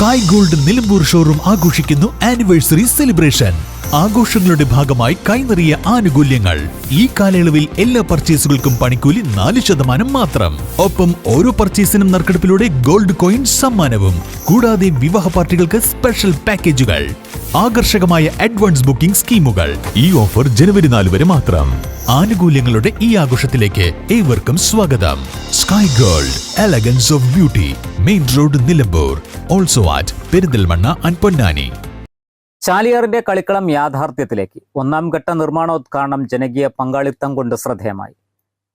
Sky gold Nilambur showroom ആഘോഷിക്കുന്നു anniversary celebration ആഘോഷങ്ങളുടെ ഭാഗമായി കൈനിറിയ ആനുകൂല്യങ്ങൾ. ഈ കാലയളവിൽ എല്ലാ പർച്ചേസുകൾക്കും പണിക്കൂലി നാല് ശതമാനം മാത്രം. ഒപ്പം ഓരോ പർച്ചേസിനും നറുക്കെടുപ്പിലൂടെ ഗോൾഡ് കോയിൻ സമ്മാനവും. കൂടാതെ വിവാഹ പാർട്ടികൾക്ക് സ്പെഷ്യൽ പാക്കേജുകൾ ആകർഷകമായ അഡ്വാൻസ് ബുക്കിംഗ് സ്കീമുകൾ. ഈ ഓഫർ ജനുവരി നാല് വരെ മാത്രം. ആനുകൂല്യങ്ങളുടെ ഈ ആഘോഷത്തിലേക്ക് ഏവർക്കും സ്വാഗതം. Sky gold elegance of beauty main road Nilambur. Also at Perinthalmanna and Ponnani. ചാലിയാറിന്റെ കളിക്കളം യാഥാർത്ഥ്യത്തിലേക്ക് ഒന്നാം ഘട്ട നിർമ്മാണോദ്ഘാടനം ജനകീയ പങ്കാളിത്തം കൊണ്ട് ശ്രദ്ധേയമായി.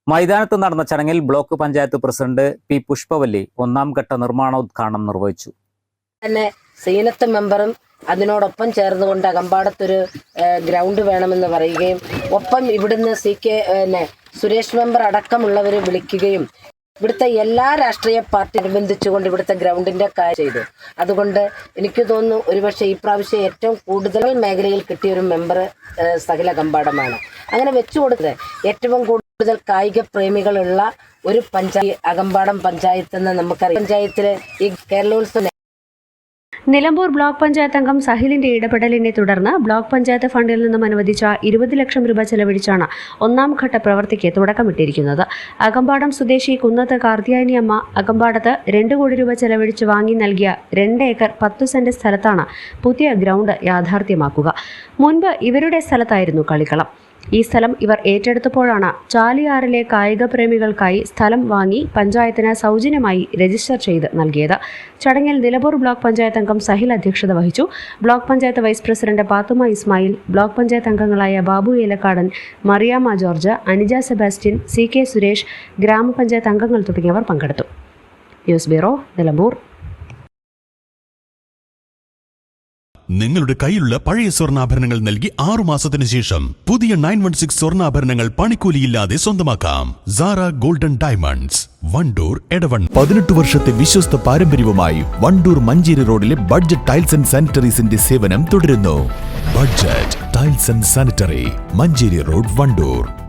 മൈതാനത്ത് നടന്ന ചടങ്ങിൽ block panchayat president P Pushpavalli ഒന്നാം ഘട്ട നിർമ്മാണോദ്ഘാടനം നിർവഹിച്ചു. തന്നെ സീനത്ത് മെമ്പറും അതിനോടൊപ്പം ചേർന്നുകൊണ്ട് അകമ്പാടത്തൊരു ഗ്രൗണ്ട് വേണമെന്ന് പറയുകയും ഒപ്പം ഇവിടുന്ന് സി കെ സുരേഷ് മെമ്പർ അടക്കമുള്ളവരെ വിളിക്കുകയും ഇവിടുത്തെ എല്ലാ രാഷ്ട്രീയ പാർട്ടി അനുബന്ധിച്ചുകൊണ്ട് ഇവിടുത്തെ ഗ്രൗണ്ടിന്റെ കാര്യം ചെയ്തു. അതുകൊണ്ട് എനിക്ക് തോന്നുന്നു ഒരുപക്ഷെ ഈ പ്രാവശ്യം ഏറ്റവും കൂടുതൽ മേഖലയിൽ കിട്ടിയ ഒരു മെമ്പർ സഹില കമ്പാടമാണ് അങ്ങനെ വെച്ചു കൊടുത്തത് ഏറ്റവും കൂടുതൽ കായിക പ്രേമികളുള്ള ഒരു പഞ്ചായത്ത് അകമ്പാടം പഞ്ചായത്ത് എന്ന് നമുക്കറിയാം. പഞ്ചായത്തിലെ ഈ കേരളോത്സവം നിലമ്പൂർ ബ്ലോക്ക് പഞ്ചായത്ത് അംഗം സഹിലിന്റെ ഇടപെടലിനെ തുടർന്ന് ബ്ലോക്ക് പഞ്ചായത്ത് ഫണ്ടിൽ നിന്നും അനുവദിച്ച ഇരുപത് ലക്ഷം രൂപ ചെലവഴിച്ചാണ് ഒന്നാം ഘട്ട പ്രവൃത്തിക്ക് തുടക്കമിട്ടിരിക്കുന്നത്. അകമ്പാടം സ്വദേശി കുന്നത്ത് കാർത്തിയാനിയമ്മ അകമ്പാടത്ത് രണ്ട് കോടി രൂപ ചെലവഴിച്ച് വാങ്ങി നൽകിയ രണ്ട് ഏക്കർ പത്ത് സെന്റ് സ്ഥലത്താണ് പുതിയ ഗ്രൗണ്ട് യാഥാർത്ഥ്യമാക്കുക. മുൻപ് ഇവരുടെ സ്ഥലത്തായിരുന്നു കളിക്കളം. ഈ സ്ഥലം ഇവർ ഏറ്റെടുത്തപ്പോഴാണ് ചാലിയാറിലെ കായിക പ്രേമികൾക്കായി സ്ഥലം വാങ്ങി പഞ്ചായത്തിന് സൗജന്യമായി രജിസ്റ്റർ ചെയ്ത് നൽകിയത്. ചടങ്ങിൽ നിലമ്പൂർ ബ്ലോക്ക് പഞ്ചായത്ത് അംഗം സഹിൽ അധ്യക്ഷത വഹിച്ചു. Block panchayat vice president Pathuma Ismail block panchayat അംഗങ്ങളായ Babu Elakkadan Mariyama George Anija Sebastian C K Suresh ഗ്രാമപഞ്ചായത്ത് അംഗങ്ങൾ തുടങ്ങിയവർ പങ്കെടുത്തു. News bureau Nilambur. നിങ്ങളുടെ കയ്യിലുള്ള പഴയ സ്വർണാഭരണങ്ങൾ നൽകി ആറു മാസത്തിനു ശേഷം പുതിയ നയൻ വൺ സിക്സ് സ്വർണാഭരണങ്ങൾ പണിക്കൂലിയില്ലാതെ സ്വന്തമാക്കാം. Sara golden diamonds Wandoor എടവൺ. പതിനെട്ട് വർഷത്തെ വിശ്വസ്ത പാരമ്പര്യവുമായി വണ്ടൂർ മഞ്ചേരി റോഡിലെ ബഡ്ജറ്റ് ടൈൽസ് ആൻഡ് സാനിറ്ററീസിന്റെ സേവനം തുടരുന്നു. Budget tiles and sanitary Manjeri road Wandoor.